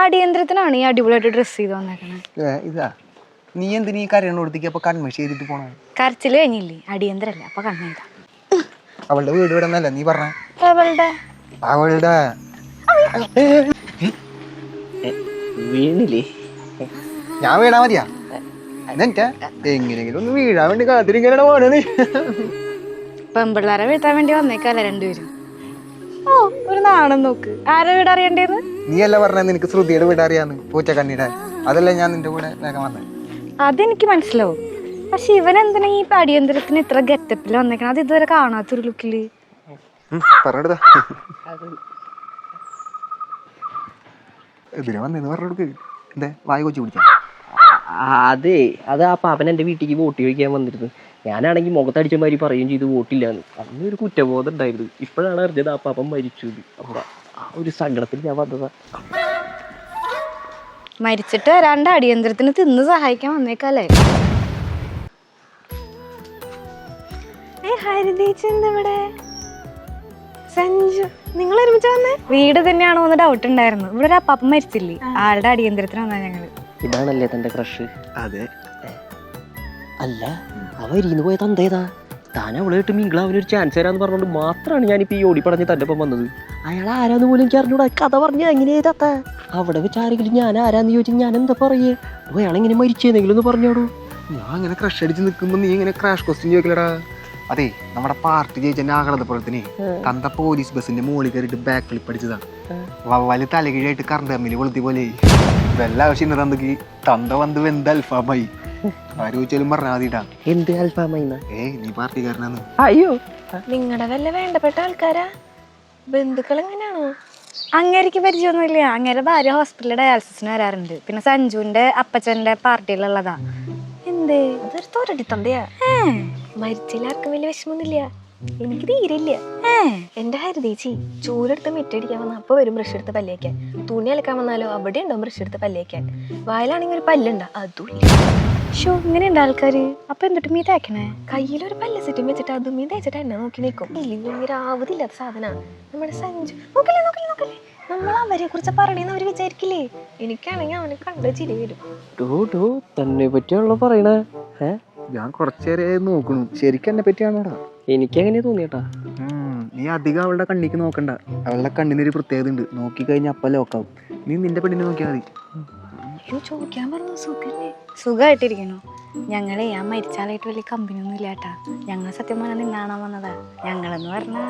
അടിയന്തരത്തിനാണ് ഈ അടിപൊളിയായിട്ട് ഡ്രസ് ചെയ്ത് വന്നേക്കുന്നത് ഇതാ. നീ എന്തിനീ ഈ കരയണ കൊടുത്തേക്ക്? അപ്പൊ കൺമഷി ചെയ്തിട്ട് പോണ. കരച്ചിൽ കഴിഞ്ഞില്ലേ? അടിയന്തരല്ലേ? അപ്പൊ കണ്ണീതാ അവളുടെ വീട് ഇവിടെ നിന്നല്ല നീ പറഞ്ഞ? അവളുടെ. അവളുടെ വീണില്ലേ? ഞാൻ വീണാ മതിയാ. എന്നിട്ടാ എങ്ങനെയെങ്കിലും ഒന്ന് വീഴാൻ വേണ്ടി കാത്തിരിക്കാനാണ് പോണേ നീ. പെമ്പിള്ളാരെ വീട്ടാൻ വേണ്ടി വന്നേക്കല്ലേ രണ്ടുപേരും? ഓ ഒരു നാണം നോക്ക്. ആരെ വീട് അറിയണ്ടേന്ന്? നീ അല്ല പറഞ്ഞ നിനക്ക് ശ്രുതിയുടെ വീട് അറിയാന്ന്? പൂച്ച കണ്ണീടെ അതല്ലേ ഞാൻ നിന്റെ കൂടെ വേഗം വന്നത് അതെനിക്ക് മനസ്സിലാവും. പക്ഷെ ഇവൻ എന്തിനാ ഈ അടിയന്തരത്തിന് ഇത്ര ഗെറ്റപ്പിൽ വന്നേക്കണം? അത് ഇതുവരെ കാണാത്തൊരു ലുക്കിൽ പറഞ്ഞെടുത്താ. വന്നെന്ന് എന്തേ വായ കൊച്ചു പിടിക്കാം അതെ അത് ആ പാപ്പൻ എന്റെ വീട്ടിലേക്ക് വോട്ട് ചോദിക്കാൻ വന്നിരുന്നു. ഞാനാണെങ്കിൽ മുഖത്തടിച്ച മാതിരി പറയുകയും ചെയ്തു വോട്ടില്ലാന്ന്. അന്നൊരു ഒരു കുറ്റബോധം ഉണ്ടായിരുന്നു. ഇപ്പോഴാണ് അറിഞ്ഞത് ആ പാപ്പൻ മരിച്ചത് അപ്പൊ ആ ഒരു സങ്കടത്തിൽ ഞാൻ വന്നതാ. മരിച്ചിട്ട് വരാണ്ട് അടിയന്തരത്തിന് തിന്ന് സഹായിക്കാൻ വന്നേക്കല്ലേ? ഏ ഹരിതേച്ചി എന്താ സഞ്ജു നിങ്ങൾ ഒരുമിച്ച് വന്നേ? വീട് തന്നെയാണോ എന്ന് ഡൗട്ട് ഉണ്ടായിരുന്നു. ഇവിടെ ഒരു അപ്പം മരിച്ചില്ലേ? ആളുടെ അടിയന്തരത്തിന് വന്നാ ഞങ്ങൾ. ഇതാണല്ലേ തന്റെ ക്രഷ് അതെ. അല്ല അവ ഇരിന്ന് പോയ തന്തേതാ? താൻ അവളായിട്ട് മിങ്കിളാവിന് ഒരു ചാൻസ് തരാന്ന് പറഞ്ഞുകൊണ്ട് മാത്രമാണ് ഞാനിപ്പോൾ ഈ ഓടിപ്പടഞ്ഞ് തന്റെ ഒപ്പം വന്നത്. അയാൾ ആരാന്ന് പോലും എനിക്ക് അറിഞ്ഞൂടാ. കഥ പറഞ്ഞ എങ്ങനെയാ തത്ത അവിടെ വെച്ച് ആരെങ്കിലും ഞാൻ ആരാന്ന് ചോദിച്ചാൽ ഞാൻ എന്താ പറയേ? ഓ അയാൾ എങ്ങനെ മരിച്ചേന്നെങ്കിലും ഒന്ന് പറഞ്ഞോടൂ. ഞാൻ അങ്ങനെ ക്രഷ് അടിച്ച് നിൽക്കുമ്പോ നീ ഇങ്ങനെ ക്രാഷ് ക്വസ്റ്റ്യൻ ചോദിക്കലടാ. അതെ നമ്മുടെ പാർട്ടി ജയിച്ചെന്റെ ആഹ്ലാദപ്പുറത്തിന് തന്ത പോലീസ് ബസിന്റെ മുകളിൽ കയറിയിട്ട് ബാക്ക് അടിച്ചതാ. വവ്വാൽ തലകീഴായിട്ട് കറണ്ട് തമ്മിൽ കൊളുത്തി പോലെ. ഇതെല്ലാം ആവശ്യം തന്നെ തന്ത വന്ന് വെന്ത് അൽഫാമായി. ആര് ചോദിച്ചാലും പറഞ്ഞാൽ മതിട്ടാ. എന്ത് അൽഫാമായി ഏ നീ പാർട്ടിക്കാരനാന്ന്. അയ്യോ. നിങ്ങളുടെ വല്ല വേണ്ടപ്പെട്ട ആൾക്കാരാ? ബന്ധുക്കൾ എങ്ങനെയാണോ? അങ്ങേക്ക് പരിചയമൊന്നുമില്ല. അങ്ങേരെ ഭാര്യ ഹോസ്പിറ്റലിൽ ഡയാലിസിസിന് വരാറുണ്ട്. പിന്നെ സഞ്ജുവിന്റെ അപ്പച്ചന്റെ പാർട്ടിയിലുള്ളതാ. എന്തേ? അതൊരു തോരടി തന്തയാ. മരിച്ചില്ല ആർക്കും വലിയ വിഷമമൊന്നുമില്ല. എനിക്ക് തീരില്ല എന്റെ ഹരി ചേച്ചി ചൂലെടുത്ത് മിറ്റടിക്കാൻ വന്ന അപ്പൊ വരും ബ്രഷ് എടുത്ത് പല്ലേക്കാൻ തുണി അലക്കാൻ വന്നാലോ അവിടെ ഉണ്ടാവും ബ്രഷ് എടുത്ത് പല്ലേക്കാൻ വായിലാണെങ്കിൽ ഒരു പല്ലുണ്ട. അതും ഇല്ല. ഷോ ഇങ്ങനെയുണ്ട് ആൾക്കാര്. അപ്പൊ എന്നിട്ട് മീ തേക്കണേ? കയ്യിലൊരു പല്ല് സെറ്റും വെച്ചിട്ട് അതും മീ തേച്ചിട്ട് എന്നെ നോക്കി നിൽക്കും ഇല്ലെങ്കിൽ ആവതില്ലാത്ത സാധന. നമ്മുടെ സഞ്ജു. നോക്കല്ലേ നോക്കല്ലേ നോക്കല്ലേ? നമ്മൾ അവരെ കുറിച്ച് പറയണേന്ന് അവർ വിചാരിക്കില്ലേ? എനിക്കാണെങ്കിൽ അവനെ കണ്ട ചിരി വരും. തന്നെ പറ്റിയാണല്ലോ പറയണേ. ഞാൻ കുറച്ചേരെ നോക്കണു. ശരിക്കും എന്നെ പറ്റിയാണോടാ എനിക്കങ്ങനെ അങ്ങനെ തോന്നിയട്ടാ നീ അധികം അവളുടെ കണ്ണിക്ക് നോക്കണ്ട. അവളുടെ കണ്ണിന് ഒരു പ്രത്യേകത ഉണ്ട്. നോക്കി കഴിഞ്ഞാൽ അപ്പം ലോക്കാവും നീ നിന്റെ പെണ്ണിനെ നോക്കിയാൽ മതി. അയ്യോ ചോദിക്കാൻ പറഞ്ഞു സുഖല്ലേ? സുഖമായിട്ടിരിക്കണു ഞങ്ങളെ ആ മരിച്ചാലായിട്ട് വലിയ കമ്പനി ഒന്നും ഇല്ലാട്ടാ ഞങ്ങൾ സത്യം പറഞ്ഞാൽ നിന്നാണാൻ വന്നതാ? ഞങ്ങളെന്ന് പറഞ്ഞാ